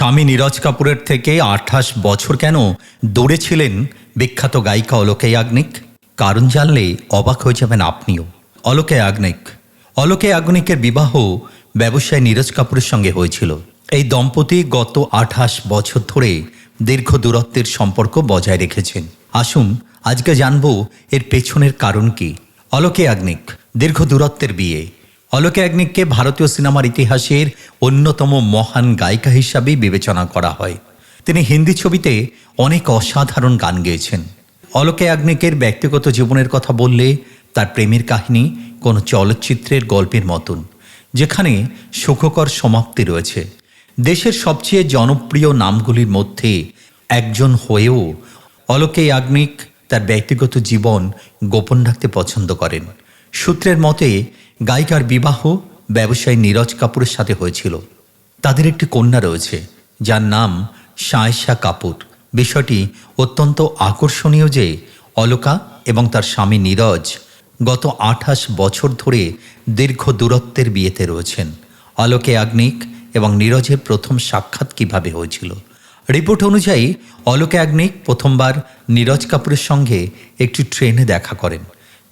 স্বামী নীরজ কাপুরের থেকে আঠাশ বছর কেন দূরে ছিলেন বিখ্যাত গায়িকা অলোকে ইয়াগনিক কারণ জানলে অবাক হয়ে যাবেন আপনিও। অলোকে আগ্নিক। অলোকে ইয়াগনিকের বিবাহ ব্যবসায়ী নীরজ কাপুরের সঙ্গে হয়েছিল। এই দম্পতি গত আঠাশ বছর ধরে দীর্ঘ দূরত্বের সম্পর্ক বজায় রেখেছেন। আসুন আজকে জানব এর পেছনের কারণ কি। অলোকে আগ্নিক, দীর্ঘ দূরত্বের বিয়ে। অলোক ইয়াগনিককে ভারতীয় সিনেমার ইতিহাসের অন্যতম মহান গায়িকা হিসাবেই বিবেচনা করা হয়। তিনি হিন্দি ছবিতে অনেক অসাধারণ গান গেয়েছেন। অলোক ইয়াগনিকের ব্যক্তিগত জীবনের কথা বললে তার প্রেমের কাহিনী কোনো চলচ্চিত্রের গল্পের মতন, যেখানে সুখকর সমাপ্তি রয়েছে। দেশের সবচেয়ে জনপ্রিয় নামগুলির মধ্যে একজন হয়েও অলোকে ইয়াগনিক তার ব্যক্তিগত জীবন গোপন রাখতে পছন্দ করেন। সূত্রের মতে গায়িকার বিবাহ ব্যবসায়ী নীরজ কাপুরের সাথে হয়েছিল। তাদের একটি কন্যা রয়েছে, যার নাম শায়েশা কাপুর। বিষয়টি অত্যন্ত আকর্ষণীয় যে অলকা এবং তার স্বামী নীরজ গত আঠাশ বছর ধরে দীর্ঘ দূরত্বের বিয়েতে রয়েছেন। আলোকে আগ্নিক এবং নীরজের প্রথম সাক্ষাৎ কীভাবে হয়েছিল? রিপোর্ট অনুযায়ী অলোক আগ্নিক প্রথমবার নীরজ কাপুরের সঙ্গে একটি ট্রেনে দেখা করেন।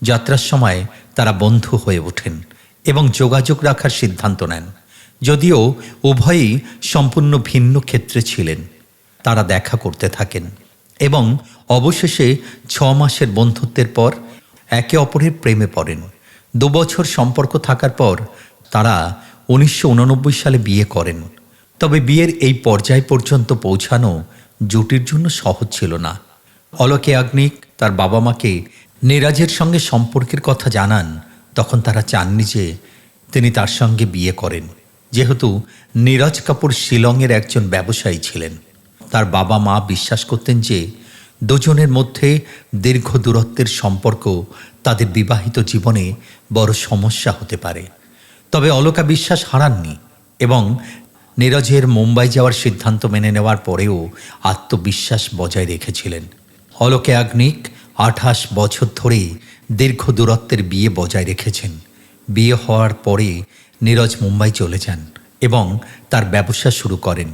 যাত্রার সময় তারা বন্ধু হয়ে ওঠেন এবং যোগাযোগ রাখার সিদ্ধান্ত নেন। যদিও উভয়ই সম্পূর্ণ ভিন্ন ক্ষেত্রে ছিলেন, তারা দেখা করতে থাকেন এবং অবশেষে ছ মাসের বন্ধুত্বের পর একে অপরের প্রেমে পড়েন। দুবছর সম্পর্ক থাকার পর তারা উনিশশো উননব্বই সালে বিয়ে করেন। তবে বিয়ের এই পর্যায় পর্যন্ত পৌঁছানো জুটির জন্য সহজ ছিল না। অলোকে আগ্নিক তার বাবা মাকে নীরাজের সঙ্গে সম্পর্কের কথা জানান, তখন তারা চাননি যে তিনি তার সঙ্গে বিয়ে করেন। যেহেতু নীরজ কাপুর শিলংয়ের একজন ব্যবসায়ী ছিলেন। তার বাবা মা বিশ্বাস করতেন যে দুজনের মধ্যে দীর্ঘ দূরত্বের সম্পর্ক তাদের বিবাহিত জীবনে বড় সমস্যা হতে পারে। তবে অলকা বিশ্বাস হারাননি এবং নীরজের মুম্বাই যাওয়ার সিদ্ধান্ত মেনে নেওয়ার পরেও আত্মবিশ্বাস বজায় রেখেছিলেন। অলোকে আগ্নিক আঠাশ বছর ধরে দীর্ঘ দূরত্বের বিয়ে বজায় রেখেছেন। বিয়ে হওয়ার পরে নীরজ মুম্বাই চলে যান এবং তার ব্যবসা শুরু করেন।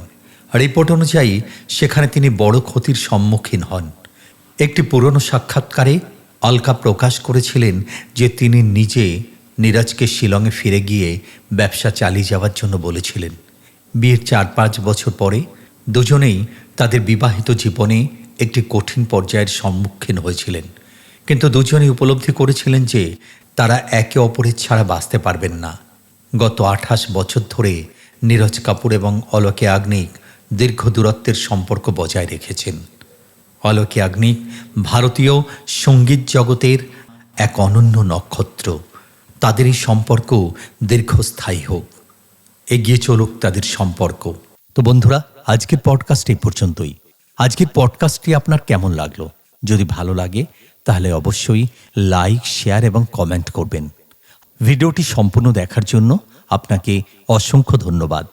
রিপোর্ট অনুযায়ী সেখানে তিনি বড় ক্ষতির সম্মুখীন হন। একটি পুরনো সাক্ষাৎকারে অলকা প্রকাশ করেছিলেন যে তিনি নিজে নীরজকে শিলংয়ে ফিরে গিয়ে ব্যবসা চালিয়ে যাওয়ার জন্য বলেছিলেন। বিয়ের চার পাঁচ বছর পরে দুজনেই তাদের বিবাহিত জীবনে একটি কঠিন পর্যায়ের সম্মুখীন হয়েছিলেন। কিন্তু দুজনেই উপলব্ধি করেছিলেন যে তারা একে অপরের ছাড়া বাঁচতে পারবেন না। গত আঠাশ বছর ধরে নীরজ কাপুর এবং অলোকে আগ্নিক দীর্ঘ দূরত্বের সম্পর্ক বজায় রেখেছেন। অলোকে আগ্নিক ভারতীয় সংগীত জগতের এক অনন্য নক্ষত্র। তাদের এই সম্পর্ক দীর্ঘস্থায়ী হোক। এগিয়ে চলুক তাদের সম্পর্ক। তো বন্ধুরা, আজকের পডকাস্ট এই পর্যন্তই। আজকের পডকাস্টটি আপনার কেমন লাগল? যদি ভালো লাগে, তাহলে অবশ্যই লাইক শেয়ার এবং কমেন্ট করবেন। ভিডিওটি সম্পূর্ণ দেখার জন্য আপনাকে অসংখ্য ধন্যবাদ।